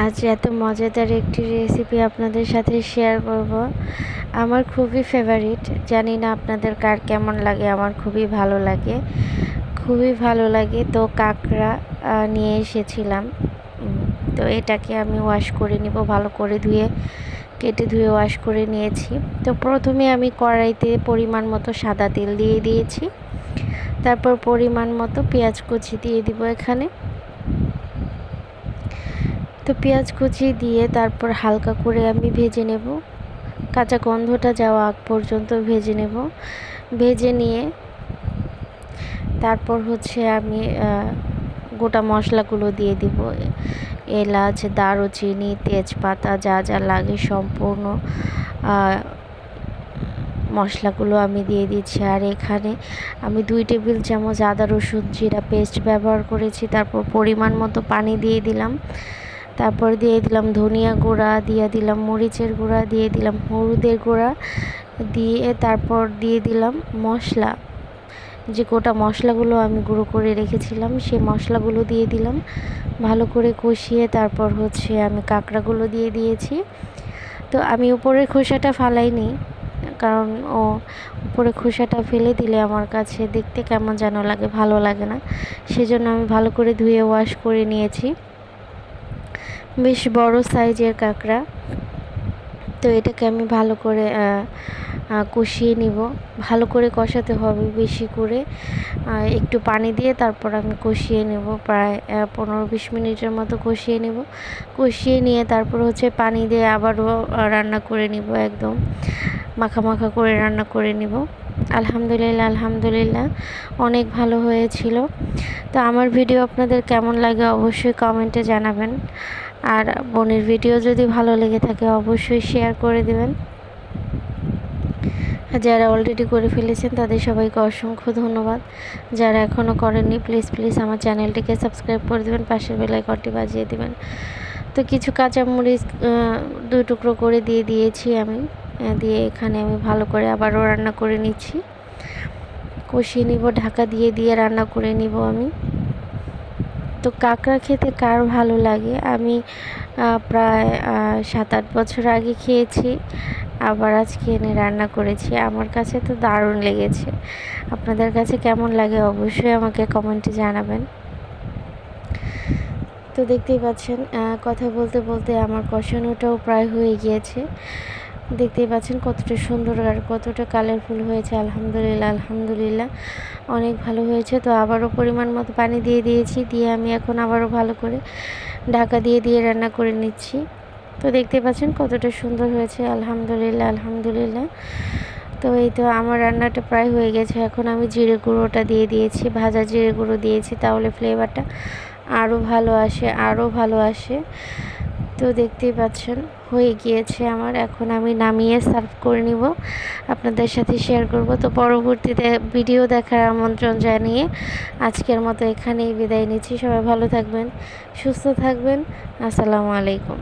আজ এত মজাদার একটি রেসিপি আপনাদের সাথে শেয়ার করব। আমার খুবই ফেভারিট জানি না আপনাদের কার কেমন লাগে, আমার খুবই ভালো লাগে। খুবই ভালো লাগে তো কাঁকড়া নিয়ে এসেছিলাম। তো এটাকে আমি ওয়াশ করে নিব, ভালো করে ধুয়ে, কেটে ধুয়ে ওয়াশ করে নিয়েছি। তো প্রথমে আমি কড়াইতে পরিমাণ মতো সাদা তেল দিয়ে দিয়েছি। তারপর পরিমাণ মতো পেঁয়াজ কুচি দিয়ে দিব এখানে। তো পেঁয়াজ কুচি দিয়ে তারপর হালকা করে আমি ভেজে নেব। কাঁচা গন্ধটা যাওয়া আগ পর্যন্ত ভেজে নেব। ভেজে নিয়ে তারপর হচ্ছে আমি গোটা মশলাগুলো দিয়ে দিব। এলাচ, দারুচিনি, তেজপাতা যা যা লাগে সম্পূর্ণ মশলাগুলো আমি দিয়ে দিচ্ছি। আর এখানে আমি দুই টেবিল চামচ আদা রসুন জিরা পেস্ট ব্যবহার করেছি। তারপর পরিমাণ মতো পানি দিয়ে দিলাম। তারপর দিয়ে দিলাম ধনিয়া গুঁড়া, দিয়ে দিলাম মরিচের গুঁড়া, দিয়ে দিলাম হলুদের গুঁড়া, দিয়ে তারপর দিয়ে দিলাম মশলা। যে গোটা মশলাগুলো আমি গুঁড়ো করে রেখেছিলাম সেই মশলাগুলো দিয়ে দিলাম। ভালো করে কষিয়ে তারপর হচ্ছে আমি কাঁকড়াগুলো দিয়ে দিয়েছি। তো আমি উপরের খোসাটা ফালাইনি, কারণ ও উপরে খোসাটা ফেলে দিলে আমার কাছে দেখতে কেমন যেন লাগে, ভালো লাগে না। সেজন্য আমি ভালো করে ধুয়ে ওয়াশ করে নিয়েছি। বেশ বড় সাইজের কাঁকড়া। তো এটাকে আমি ভালো করে কষিয়ে নিব। ভালো করে কষাতে হবে বেশি করে। একটু পানি দিয়ে তারপর আমি কষিয়ে নেব। প্রায় পনেরো বিশ মিনিটের মতো কষিয়ে নেব। কষিয়ে নিয়ে তারপর হচ্ছে পানি দিয়ে আবারও রান্না করে নিব একদম। মাখা মাখা করে রান্না করে নিব। আলহামদুলিল্লাহ আলহামদুলিল্লাহ। অনেক ভালো হয়েছিল। তো আমার ভিডিও আপনাদের কেমন লাগে অবশ্যই কমেন্টে জানাবেন। আর বোনের ভিডিও যদি ভালো লেগে থাকে অবশ্যই শেয়ার করে দেবেন। যারা অলরেডি করে ফেলেছেন তাদের সবাইকে অসংখ্য ধন্যবাদ। যারা এখনও করেননি প্লিজ প্লিজ আমার চ্যানেলটিকে সাবস্ক্রাইব করে দেবেন, পাশের বেলায় কটি বাজিয়ে দেবেন। তো কিছু কাঁচামরিচ দুই টুকরো করে দিয়ে দিয়েছি আমি। দিয়ে এখানে আমি ভালো করে আবারও রান্না করে নিচ্ছি। কষিয়ে নিব, ঢাকা দিয়ে দিয়ে রান্না করে নিব আমি। তো কাঁকড়া খেতে কার ভালো লাগে? আমি প্রায় সাত আট বছর আগে খেয়েছি, আবার আজকে এনে রান্না করেছি। আমার কাছে তো দারুণ লেগেছে। আপনাদের কাছে কেমন লাগে অবশ্যই আমাকে কমেন্টে জানাবেন। তো দেখতেই পাচ্ছেন কথা বলতে বলতে আমার কষানোটাও প্রায় হয়ে গিয়েছে। দেখতেই পাচ্ছেন কতটা সুন্দর আর কতটা কালারফুল হয়েছে, আলহামদুলিল্লাহ আলহামদুলিল্লাহ। অনেক ভালো হয়েছে। তো আবারও পরিমাণ মতো পানি দিয়ে দিয়েছি, দিয়ে আমি এখন আবারও ভালো করে ঢাকা দিয়ে দিয়ে রান্না করে নিচ্ছি। তো দেখতে পাচ্ছেন কতটা সুন্দর হয়েছে, আলহামদুলিল্লাহ আলহামদুলিল্লাহ। তো এই তো আমার রান্নাটা প্রায় হয়ে গেছে। এখন আমি জিরে গুঁড়োটা দিয়ে দিয়েছি, ভাজা জিরে গুঁড়ো দিয়েছি, তাহলে ফ্লেভারটা আরও ভালো আসে, আরও ভালো আসে। তো দেখতেই পাচ্ছেন, হয়ে গিয়েছে আমার। এখন আমি নামিয়ে সার্ভ করে নিব। আপনাদের সাথে শেয়ার করব। তো পরবর্তীতে ভিডিও দেখার আমন্ত্রণ জানিয়ে আজকের মতো এখানেই বিদায় নিচ্ছি। সবাই ভালো থাকবেন, সুস্থ থাকবেন। আসসালামু আলাইকুম।